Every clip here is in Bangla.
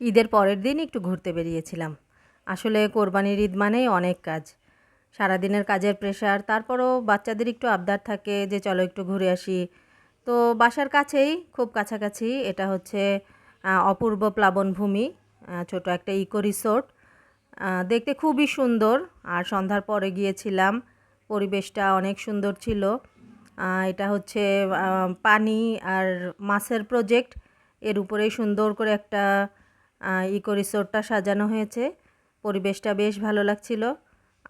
ঈদের পরের দিন একটু ঘুরতে বেরিয়েছিলাম। আসলে কোরবানির ঈদ মানেই অনেক কাজ। সারাদিনের কাজের প্রেশার তারপরও বাচ্চাদের একটু আবদার থাকে যে চলো একটু ঘুরে আসি। তো বাসার কাছেই, খুব কাছাকাছি, এটা হচ্ছে অপূর্ব প্লাবনভূমি ছোট একটা ইকো রিসোর্ট। দেখতে খুবই সুন্দর, আর সন্ধ্যার পরে গিয়েছিলাম, পরিবেশটা অনেক সুন্দর ছিল। এটা হচ্ছে পানি আর মাছের প্রজেক্ট এর উপরেই সুন্দর করে একটা ইকো রিসোর্টটা সাজানো হয়েছে। পরিবেশটা বেশ ভালো লাগছিল।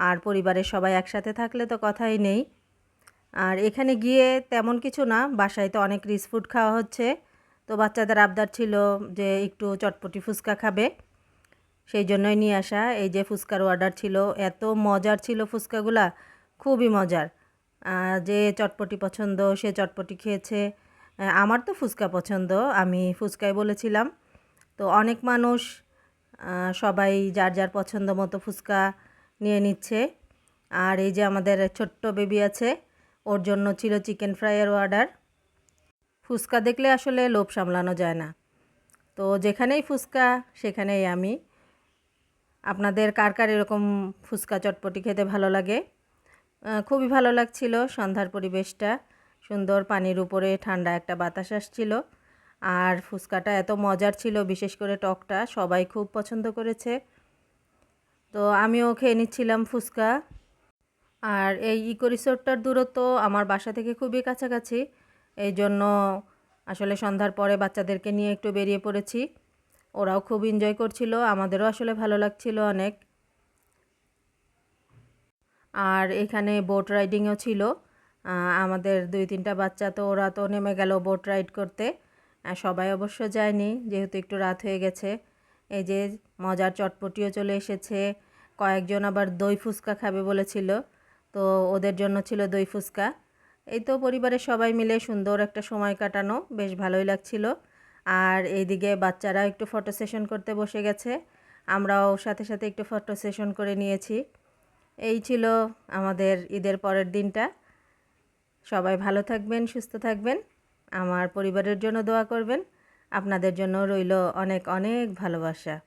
আর পরিবারের সবাই একসাথে থাকলে তো কথাই নেই। আর এখানে গিয়ে তেমন কিছু না, বাসায় তো অনেক রিচ ফুড খাওয়া হচ্ছে। তো বাচ্চাদের আবদার ছিল যে একটু চটপটি ফুচকা খাবে। সেই জন্যই নিয়ে আসা। এই যে ফুচকার অর্ডার ছিল, এত মজার ছিল ফুচকাগুলা, খুবই মজার। যে চটপটি পছন্দ, সে চটপটি খেয়েছে। আমার তো ফুচকা পছন্দ, আমি ফুচকাই বলেছিলাম। তো অনেক মানুষ সবাই যার যার পছন্দ মতো ফুচকা নিয়ে নিচ্ছে। আর এই যে আমাদের ছোট্ট বেবি আছে, ওর জন্য ছিল চিকেন ফ্রাইয়ের অর্ডার ফুচকা দেখলে আসলে লোভ সামলানো যায় না। তো যেখানেই ফুচকা, সেখানেই আমি। আপনাদের কার কার এরকম ফুচকা চটপটি খেতে ভালো লাগে? খুবই ভালো লাগছিল সন্ধ্যার পরিবেশটা। সুন্দর পানির উপরে ঠান্ডা একটা বাতাস আসছিল। আর ফুচকাটা এত মজার ছিল, বিশেষ করে টকটা, সবাই খুব পছন্দ করেছে। তো আমিও খেয়ে নিচ্ছিলাম ফুচকা। আর এই ইকো রিসোর্টটার দূরত্ব আমার বাসা থেকে খুবই কাছাকাছি এই জন্য আসলে সন্ধ্যার পরে বাচ্চাদেরকে নিয়ে একটু বেরিয়ে পড়েছি। ওরাও খুব এনজয় করছিল, আমাদেরও আসলে ভালো লাগছিল অনেক। আর এখানে বোট রাইডিংও ছিল। আমাদের দুই তিনটা বাচ্চা তো ওরা তো নেমে গেল বোট রাইড করতে। সবাই অবশ্য যায়নি, যেহেতু একটু রাত হয়ে গেছে। এই যে মজার চটপটিও চলে এসেছে। কয়েকজন আবার দই ফুচকা খাবে বলেছিল, তো ওদের জন্য ছিল দই ফুচকা। এই তো পরিবারের সবাই মিলে সুন্দর একটা সময় কাটানো, বেশ ভালোই লাগছিল। আর এইদিকে বাচ্চারা একটু ফটো সেশন করতে বসে গেছে। আমরাও সাথে সাথে একটু ফটো সেশন করে নিয়েছি। এই ছিল আমাদের ঈদের পরের দিনটা। সবাই ভালো থাকবেন, সুস্থ থাকবেন। আমার পরিবারের জন্য দোয়া করবেন। আপনাদের জন্য রইল অনেক অনেক ভালোবাসা।